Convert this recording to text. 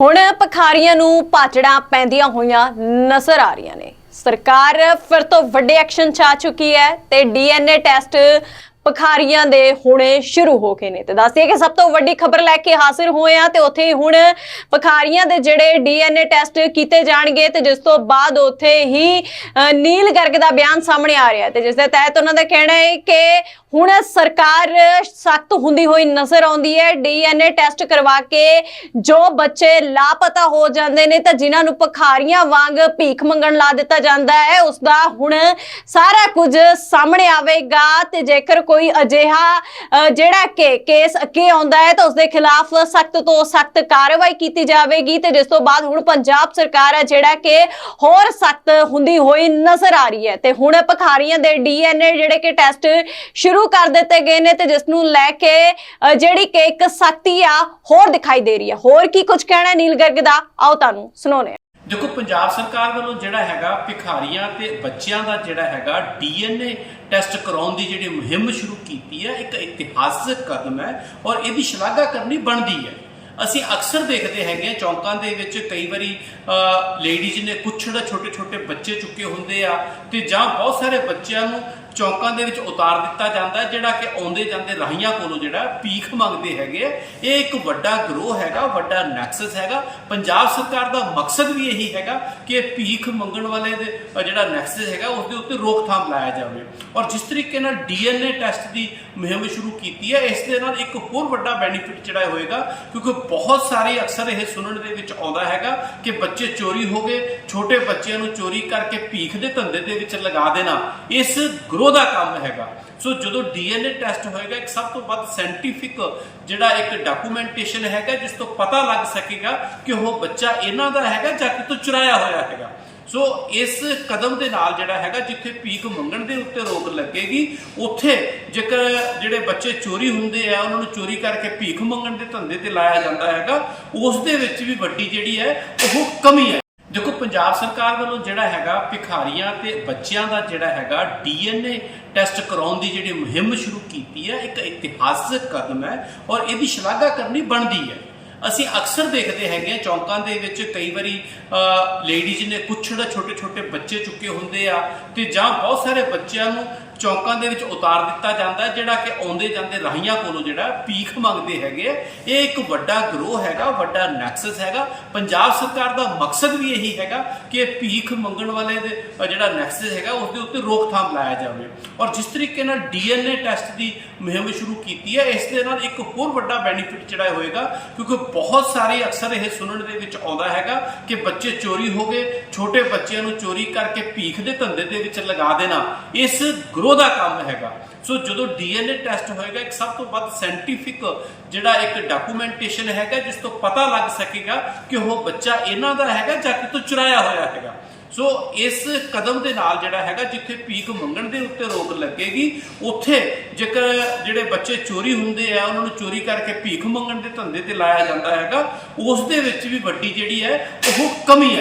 ਹੁਣ ਪਖਾਰੀਆਂ ਨੂੰ ਪਾਚੜਾਂ ਪੈਂਦੀਆਂ ਹੋਈਆਂ ਨਜ਼ਰ ਆ ਰਹੀਆਂ ਨੇ। ਸਰਕਾਰ ਫਿਰ ਤੋਂ ਵੱਡੇ ਐਕਸ਼ਨ 'ਚ ਆ ਚੁੱਕੀ ਹੈ ਤੇ ਡੀਐਨਏ ਟੈਸਟ ਪਖਾਰੀਆਂ ਦੇ ਹੁਣੇ ਸ਼ੁਰੂ ਹੋ ਗਏ ਨੇ। ਤੇ ਦੱਸਿਏ ਕਿ ਸਭ ਤੋਂ ਵੱਡੀ ਖਬਰ ਲੈ ਕੇ ਹਾਜ਼ਰ ਹੋਏ ਆ ਤੇ ਉੱਥੇ ਹੀ ਹੁਣ ਪਖਾਰੀਆਂ ਦੇ ਜਿਹੜੇ ਡੀਐਨਏ ਟੈਸਟ ਕੀਤੇ ਜਾਣਗੇ ਤੇ ਜਿਸ ਤੋਂ ਬਾਅਦ ਉੱਥੇ ਹੀ ਨੀਲ ਗਰਗ ਦਾ ਬਿਆਨ ਸਾਹਮਣੇ ਆ ਰਿਹਾ ਤੇ ਜਿਸ ਦੇ ਤਹਿਤ ਉਹਨਾਂ ਦਾ ਕਹਿਣਾ ਹੈ ਕਿ ਹੁਣ ਸਰਕਾਰ ਸਖਤ ਹੁੰਦੀ ਹੋਈ ਨਜ਼ਰ ਆਉਂਦੀ ਹੈ। ਡੀਐਨਏ ਟੈਸਟ ਕਰਵਾ ਕੇ ਜੋ ਬੱਚੇ ਲਾਪਤਾ ਹੋ ਜਾਂਦੇ ਨੇ ਤਾਂ ਜਿਨ੍ਹਾਂ ਨੂੰ ਪਖਾਰੀਆਂ ਵਾਂਗ ਭੀਖ ਮੰਗਣ ਲਾ ਦਿੱਤਾ ਜਾਂਦਾ ਹੈ ਉਸ ਦਾ ਹੁਣ ਸਾਰਾ ਕੁਝ ਸਾਹਮਣੇ ਆਵੇਗਾ ਤੇ ਜੇਕਰ ਕੋਈ ਅਜਿਹਾ ਜਿਹੜਾ ਕਿ ਕੇਸ ਅੱਗੇ ਆਉਂਦਾ ਹੈ ਤਾਂ ਉਸ ਦੇ ਖਿਲਾਫ ਸਖਤ ਤੋਂ ਸਖਤ ਕਾਰਵਾਈ ਕੀਤੀ ਜਾਵੇਗੀ ਤੇ ਜਿਸ ਤੋਂ ਬਾਅਦ ਹੁਣ ਪੰਜਾਬ ਸਰਕਾਰ ਹੈ ਜਿਹੜਾ ਕਿ ਹੋਰ ਸਖਤ ਹੁੰਦੀ ਹੋਈ ਨਜ਼ਰ ਆ ਰਹੀ ਹੈ। ਤੇ ਹੁਣ ਭਖਾਰੀਆਂ ਦੇ ਡੀਐਨਏ ਜਿਹੜੇ ਕਿ ਟੈਸਟ ਸ਼ੁਰੂ ਕਰ ਦਿੱਤੇ ਗਏ ਨੇ ਤੇ ਜਿਸ ਨੂੰ ਲੈ ਕੇ ਜਿਹੜੀ ਕਿ ਇੱਕ ਸਖਤੀ ਆ ਹੋਰ ਦਿਖਾਈ ਦੇ ਰਹੀ ਹੈ। ਹੋਰ ਕੀ ਕੁਝ ਕਹਿਣਾ ਨੀਲ ਗਰਗ ਦਾ? ਆਓ ਤੁਹਾਨੂੰ ਸੁਣਾਉਂਦੇ ਹਾਂ। ਦੇਖੋ, ਪੰਜਾਬ ਸਰਕਾਰ ਵੱਲੋਂ ਜਿਹੜਾ ਹੈਗਾ ਭਿਖਾਰੀਆਂ ਤੇ ਬੱਚਿਆਂ ਦਾ ਜਿਹੜਾ ਹੈਗਾ ਡੀਐਨਏ ਟੈਸਟ ਕਰਾਉਣ ਦੀ ਜਿਹੜੀ ਮੁਹਿੰਮ ਸ਼ੁਰੂ ਕੀਤੀ ਹੈ, ਇੱਕ ਇਤਿਹਾਸਕ ਕਦਮ ਹੈ ਔਰ ਇਹਦੀ ਸ਼ਲਾਘਾ ਕਰਨੀ ਬਣਦੀ ਹੈ। ਅਸੀਂ ਅਕਸਰ ਦੇਖਦੇ ਹੈਗੇ ਹਾਂ, ਚੌਂਕਾਂ ਦੇ ਵਿੱਚ ਕਈ ਵਾਰੀ ਲੇਡੀਜ਼ ਨੇ ਕੁਛੜ ਛੋਟੇ ਛੋਟੇ ਬੱਚੇ ਚੁੱਕੇ ਹੁੰਦੇ ਆ ਤੇ ਜਾਂ ਬਹੁਤ ਸਾਰੇ ਬੱਚਿਆਂ ਨੂੰ ਚੌਂਕਾਂ ਦੇ ਵਿੱਚ ਉਤਾਰ ਦਿੱਤਾ ਜਾਂਦਾ, ਜਿਹੜਾ ਕਿ ਆਉਂਦੇ ਜਾਂਦੇ ਰਾਹੀਆਂ ਕੋਲੋਂ ਜਿਹੜਾ ਭੀਖ ਮੰਗਦੇ ਹੈਗੇ ਇਹ ਇੱਕ ਵੱਡਾ ਗਰੋਹ ਹੈਗਾ, ਵੱਡਾ ਨੈਕਸਸ ਹੈਗਾ। ਪੰਜਾਬ ਸਰਕਾਰ ਦਾ ਮਕਸਦ ਵੀ ਇਹੀ ਹੈਗਾ ਕਿ ਭੀਖ ਮੰਗਣ ਵਾਲੇ ਦੇ ਜਿਹੜਾ ਨੈਕਸਸ ਹੈਗਾ ਉਸ ਦੇ ਉੱਤੇ ਰੋਕਥਾਮ ਲਾਇਆ ਜਾਵੇ। ਔਰ ਜਿਸ ਤਰੀਕੇ ਨਾਲ ਡੀਐਨਏ ਟੈਸਟ ਦੀ ਮੁਹਿੰਮ ਸ਼ੁਰੂ ਕੀਤੀ ਹੈ, ਇਸ ਦੇ ਨਾਲ ਇੱਕ ਹੋਰ ਵੱਡਾ ਬੈਨੀਫਿਟ ਜਿਹੜਾ ਹੋਏਗਾ, ਕਿਉਂਕਿ ਬਹੁਤ ਸਾਰੇ ਅਕਸਰ ਇਹ ਸੁਣਨ ਦੇ ਵਿੱਚ ਆਉਂਦਾ ਹੈਗਾ ਕਿ ਬੱਚੇ ਚੋਰੀ ਹੋ ਗਏ, ਛੋਟੇ ਬੱਚਿਆਂ ਨੂੰ ਚੋਰੀ ਕਰਕੇ ਭੀਖ ਦੇ ਧੰਦੇ ਦੇ ਵਿੱਚ ਲਗਾ ਦੇਣਾ। ਇਸ ਗਰੋਹ ਦਾ ਕੰਮ ਹੈਗਾ। ਸੋ ਜਦੋਂ ਡੀਐਨਏ ਟੈਸਟ ਹੋਏਗਾ, ਇੱਕ ਸਭ ਤੋਂ ਵੱਧ ਸਾਇੰਟੀਫਿਕ ਜਿਹੜਾ ਇੱਕ ਡਾਕੂਮੈਂਟੇਸ਼ਨ ਹੈਗਾ, ਜਿਸ ਤੋਂ ਪਤਾ ਲੱਗ ਸਕੇਗਾ ਕਿ ਉਹ ਬੱਚਾ ਇਹਨਾਂ ਦਾ ਹੈਗਾ ਜਾਂ ਕਿਤੋਂ ਚੁਰਾਇਆ ਹੋਇਆ ਹੈਗਾ। ਸੋ ਇਸ ਕਦਮ ਦੇ ਨਾਲ ਜਿਹੜਾ ਹੈਗਾ, ਜਿੱਥੇ ਭੀਖ ਮੰਗਣ ਦੇ ਉੱਤੇ ਰੋਕ ਲੱਗੇਗੀ, ਉੱਥੇ ਜੇਕਰ ਜਿਹੜੇ ਬੱਚੇ ਚੋਰੀ ਹੁੰਦੇ ਆ, ਉਹਨਾਂ ਨੂੰ ਚੋਰੀ ਕਰਕੇ ਭੀਖ ਮੰਗਣ ਦੇ ਧੰਦੇ ਤੇ ਲਾਇਆ ਜਾਂਦਾ ਹੈਗਾ, ਉਸ ਦੇ ਵਿੱਚ ਵੀ ਵੱਡੀ ਜਿਹੜੀ ਹੈ, ਉਹ ਕਮੀ ਹੈ। ਦੇਖੋ, ਪੰਜਾਬ ਸਰਕਾਰ ਵੱਲੋਂ ਜਿਹੜਾ ਹੈਗਾ ਭਿਖਾਰੀਆਂ ਤੇ ਬੱਚਿਆਂ ਦਾ ਜਿਹੜਾ ਹੈਗਾ ਡੀਐਨਏ ਟੈਸਟ ਕਰਾਉਣ ਦੀ ਜਿਹੜੀ ਮੁਹਿੰਮ ਸ਼ੁਰੂ ਕੀਤੀ ਹੈ, ਇੱਕ ਇਤਿਹਾਸਕ ਕਦਮ ਹੈ ਔਰ ਇਹਦੀ ਸ਼ਲਾਘਾ ਕਰਨੀ ਬਣਦੀ ਹੈ। ਅਸੀਂ ਅਕਸਰ ਦੇਖਦੇ ਹੈਗੇ ਹਾਂ, ਚੌਂਕਾਂ ਦੇ ਵਿੱਚ ਕਈ ਵਾਰੀ ਲੇਡੀਜ਼ ਨੇ ਕੁਛੜ ਛੋਟੇ ਛੋਟੇ ਬੱਚੇ ਚੁੱਕੇ ਹੁੰਦੇ ਆ ਤੇ ਜਾਂ ਬਹੁਤ ਸਾਰੇ ਬੱਚਿਆਂ ਨੂੰ ਚੌਂਕਾਂ ਦੇ ਵਿੱਚ ਉਤਾਰ ਦਿੱਤਾ ਜਾਂਦਾ ਜਿਹੜਾ ਕਿ ਆਉਂਦੇ ਜਾਂਦੇ ਰਾਹੀਆਂ ਕੋਲੋਂ ਜਿਹੜਾ ਭੀਖ ਮੰਗਦੇ ਹੈਗੇ ਇਹ ਇੱਕ ਵੱਡਾ ਗਰੋਹ ਹੈਗਾ, ਵੱਡਾ ਨੈਕਸਸ ਹੈਗਾ। ਪੰਜਾਬ ਸਰਕਾਰ ਦਾ ਮਕਸਦ ਵੀ ਇਹੀ ਹੈਗਾ ਕਿ ਭੀਖ ਮੰਗਣ ਵਾਲੇ ਦੇ ਜਿਹੜਾ ਨੈਕਸਸ ਹੈਗਾ, ਉਸ ਦੇ ਉੱਤੇ ਰੋਕਥਾਮ ਲਾਇਆ ਜਾਵੇ। ਔਰ ਜਿਸ ਤਰੀਕੇ ਨਾਲ ਡੀਐਨਏ ਟੈਸਟ ਦੀ ਮੁਹਿੰਮ ਸ਼ੁਰੂ ਕੀਤੀ ਹੈ, ਇਸ ਦੇ ਨਾਲ ਇੱਕ ਹੋਰ ਵੱਡਾ ਬੈਨੀਫਿਟ ਜਿਹੜਾ ਹੋਏਗਾ, ਕਿਉਂਕਿ ਬਹੁਤ ਸਾਰੇ ਅਕਸਰ ਇਹ ਸੁਣਨ ਦੇ ਵਿੱਚ ਆਉਂਦਾ ਹੈਗਾ ਕਿ ਬੱਚੇ ਚੋਰੀ ਹੋ ਗਏ, ਛੋਟੇ ਬੱਚਿਆਂ ਨੂੰ ਚੋਰੀ ਕਰਕੇ ਭੀਖ ਦੇ ਧੰਦੇ ਦੇ ਵਿੱਚ ਲਗਾ ਦੇਣਾ। ਇਸ ਗਰੋਹ ਦਾ ਕੰਮ ਹੈਗਾ। ਸੋ ਜਦੋਂ ਡੀਐਨਏ ਟੈਸਟ ਹੋਏਗਾ, ਇੱਕ ਸਭ ਤੋਂ ਵੱਧ ਸਾਇੰਟੀਫਿਕ ਜਿਹੜਾ ਇੱਕ ਡਾਕੂਮੈਂਟੇਸ਼ਨ ਹੈਗਾ, ਜਿਸ ਤੋਂ ਪਤਾ ਲੱਗ ਸਕੇਗਾ ਕਿ ਉਹ ਬੱਚਾ ਇਹਨਾਂ ਦਾ ਹੈਗਾ ਜਾਂ ਕਿਤੋਂ ਚੁਰਾਇਆ ਹੋਇਆ ਹੈਗਾ। ਸੋ ਇਸ ਕਦਮ ਦੇ ਨਾਲ ਜਿਹੜਾ ਹੈਗਾ, ਜਿੱਥੇ ਭੀਖ ਮੰਗਣ ਦੇ ਉੱਤੇ ਰੋਕ ਲੱਗੇਗੀ, ਉੱਥੇ ਜੇਕਰ ਜਿਹੜੇ ਬੱਚੇ ਚੋਰੀ ਹੁੰਦੇ ਆ, ਉਹਨਾਂ ਨੂੰ ਚੋਰੀ ਕਰਕੇ ਭੀਖ ਮੰਗਣ ਦੇ ਧੰਦੇ ਤੇ ਲਾਇਆ ਜਾਂਦਾ ਹੈਗਾ, ਉਸ ਦੇ ਵਿੱਚ ਵੀ ਵੱਡੀ ਜਿਹੜੀ ਹੈ, ਉਹ ਕਮੀ